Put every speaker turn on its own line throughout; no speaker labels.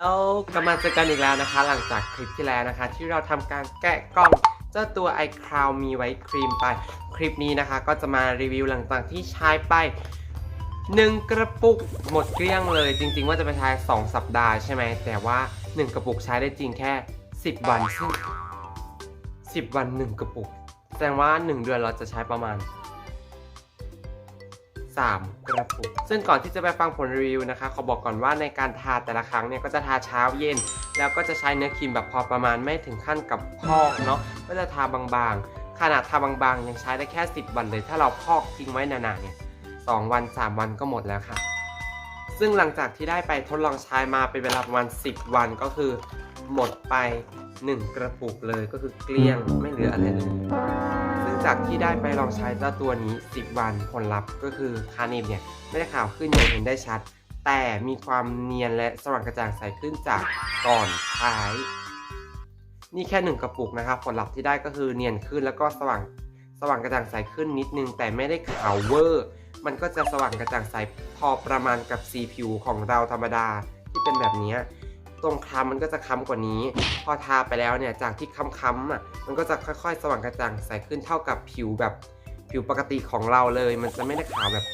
แล้วกลับมาเจอกันอีกแล้วนะคะ หลังจากคลิปที่แล้วนะคะ ที่เราทำการแกะกล่องเจ้าตัว iCloud มีไว้ครีมไป คลิปนี้นะคะ ก็จะมารีวิวหลังจากที่ใช้ไป 1 กระปุกหมดเกลี้ยงเลย จริง ๆ ว่าจะไปใช้ 2 สัปดาห์ใช่ไหม แต่ว่า 1 กระปุกใช้ได้จริงแค่ 10 วันซึ่ง10 วัน 1 กระปุก แสดงว่า 1 เดือนเราจะใช้ประมาณ 3 กระปุก ซึ่งก่อนที่จะไปฟังผลรีวิวนะคะ ขอบอกก่อนว่าในการทาแต่ละครั้งเนี่ยก็จะทาเช้าเย็น แล้วก็จะใช้เนื้อครีมแบบพอประมาณไม่ถึงขั้นกับพอกเนาะ ก็จะทาบางๆ ขนาดทาบางๆ ยังใช้ได้แค่ 10 วันเลย ถ้าเราพอกทิ้งไว้นานๆเนี่ย2วัน 3 วันก็หมดแล้วค่ะ ซึ่งหลังจากที่ได้ไปทดลองใช้มาเป็นเวลาประมาณ 10 วันก็คือหมดไป 1 กระปุกเลยก็คือเกลี้ยงไม่เหลืออะไรเลย จากที่ได้ไปลองใช้เจ้าตัวนี้ 10 วันผลลัพธ์ก็คือคานิมเนี่ยไม่ได้ขาวขึ้นอย่างเห็นได้ชัด แต่มีความเนียนและสว่างกระจ่างใสขึ้นจากก่อนใช้นี่แค่หนึ่งกระปุกนะครับผลลัพธ์ที่ได้ก็คือเนียนขึ้นแล้วก็สว่างสว่างกระจ่างใสขึ้นนิดนึง แต่ไม่ได้ขาวเวอร์ มันก็จะสว่างกระจ่างใสพอประมาณกับสีผิวของเราธรรมดาที่เป็นแบบนี้ ตรงคล้ำมันก็จะค้ำกว่านี้ พอทาไปแล้วเนี่ยจากที่ค้ำๆอะมันก็จะค่อยๆ สว่างกระจ่างใสขึ้นเท่ากับผิวแบบผิวปกติของเราเลย มันจะไม่ได้ขาวแบบ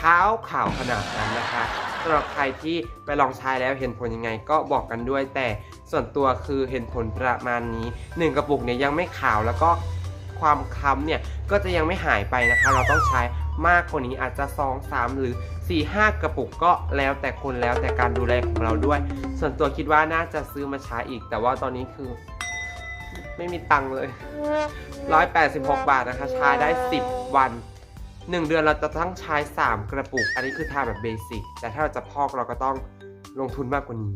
ขาวขาวขนาดนั้นนะคะสำหรับใครที่ไปลองใช้แล้วเห็นผลยังไงก็บอกกันด้วย แต่ส่วนตัวคือเห็นผลประมาณนี้หนึ่งกระปุกเนี่ยยังไม่ขาวแล้วก็ความค้ำเนี่ยก็จะยังไม่หายไปนะคะ เราต้องใช้ มากกว่านี้อาจจะ 2 3 หรือ 4 5 กระปุกก็แล้วแต่คนแล้วแต่การดูแลของเราด้วย ส่วนตัวคิดว่าน่าจะซื้อมาใช้อีก แต่ว่าตอนนี้คือไม่มีตังค์เลย 186 บาทนะคะใช้ได้ 10 วัน 1 เดือนเราจะต้องใช้ 3 กระปุก อันนี้คือทาแบบเบสิกแต่ถ้าเราจะพอกเราก็ต้องลงทุนมากกว่านี้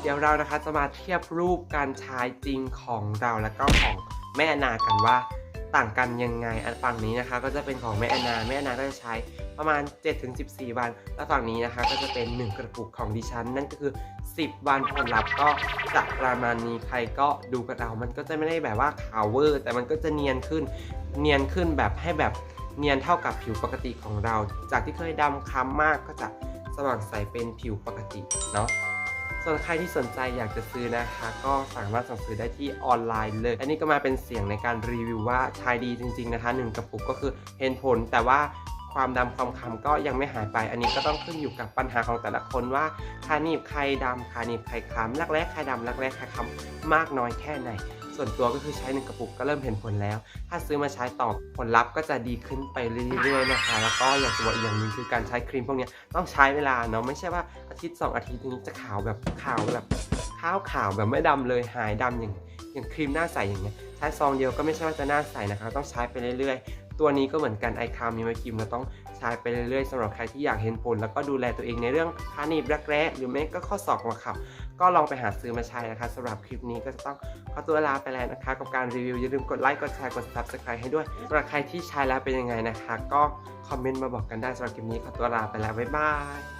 เดี๋ยวเรานะคะจะมาเทียบรูปการใช้จริงของเราแล้วก็ของแม่นนากันว่า ต่างกันยังไง อันฝั่งนี้นะคะ ก็จะเป็นของแม่แอนนา แม่แอนนาก็จะใช้ประมาณ 7-14 วัน แล้วฝั่งนี้นะคะ ก็จะเป็น 1 กระปุกของดิฉัน นั่นก็คือ 10 วันผลลัพธ์ก็จะประมาณนี้ใครก็ดูกับเรามันก็จะไม่ได้แบบว่าขาวเวอร์ แต่มันก็จะเนียนขึ้น เนียนขึ้นแบบให้แบบเนียนเท่ากับผิวปกติของเรา จากที่เคยดำคล้ำมากก็จะสว่างใสเป็นผิวปกติเนาะ ส่วนใครที่สนใจอยากจะซื้อนะคะ ก็สามารถสั่งซื้อได้ที่ออนไลน์เลย อันนี้ก็มาเป็นเสียงในการรีวิวว่าใช้ดีจริง ๆ นะคะหนึ่งกระปุกก็คือเห็นผลแต่ว่าความดำความคล้ำก็ยังไม่หายไป อันนี้ก็ต้องขึ้นอยู่กับปัญหาของแต่ละคนว่าคานีบใครดำคานีบใครคล้ำรักแร้ใครดำรักแร้ใครคล้ำมากน้อยแค่ไหน ส่วนตัวก็คือใช้หนึ่งกระปุกก็เริ่มเห็นผลแล้ว ถ้าซื้อมาใช้ต่อผลลัพธ์ก็จะดีขึ้นไปเรื่อยๆนะคะ แล้วก็อยากจะบอกอีกอย่างหนึ่งคือการใช้ครีมพวกนี้ต้องใช้เวลาเนาะไม่ใช่ว่าอาทิตย์ 2 อาทิตย์นี้จะขาวแบบขาวแบบขาวขาวแบบไม่ดำเลยหายดำอย่างอย่างครีมหน้าใสอย่างเงี้ยใช้ซองเดียวก็ไม่ใช่ว่าจะหน้าใสนะคะ ต้องใช้ไปเรื่อยๆ ตัวนี้ก็เหมือนกันไอคาวมีไวครีมเราต้องใช้ไปเรื่อยๆสำหรับใครที่อยากเห็นผล แล้วก็ดูแลตัวเองในเรื่องคาหนีบรักแร้หรือแม้ก็ข้อศอกหัวเข่าก็ลองไปหาซื้อมาใช้นะคะสำหรับคลิปนี้ก็จะต้องขอตัวลาไปแล้วนะคะ กับการรีวิวอย่าลืมกดไลค์กดแชร์กด subscribe ให้ด้วยสำหรับใครที่ใช้แล้วเป็นยังไงนะคะ ก็คอมเมนต์มาบอกกันได้สำหรับคลิปนี้ขอตัวลาไปแล้วบ๊ายบาย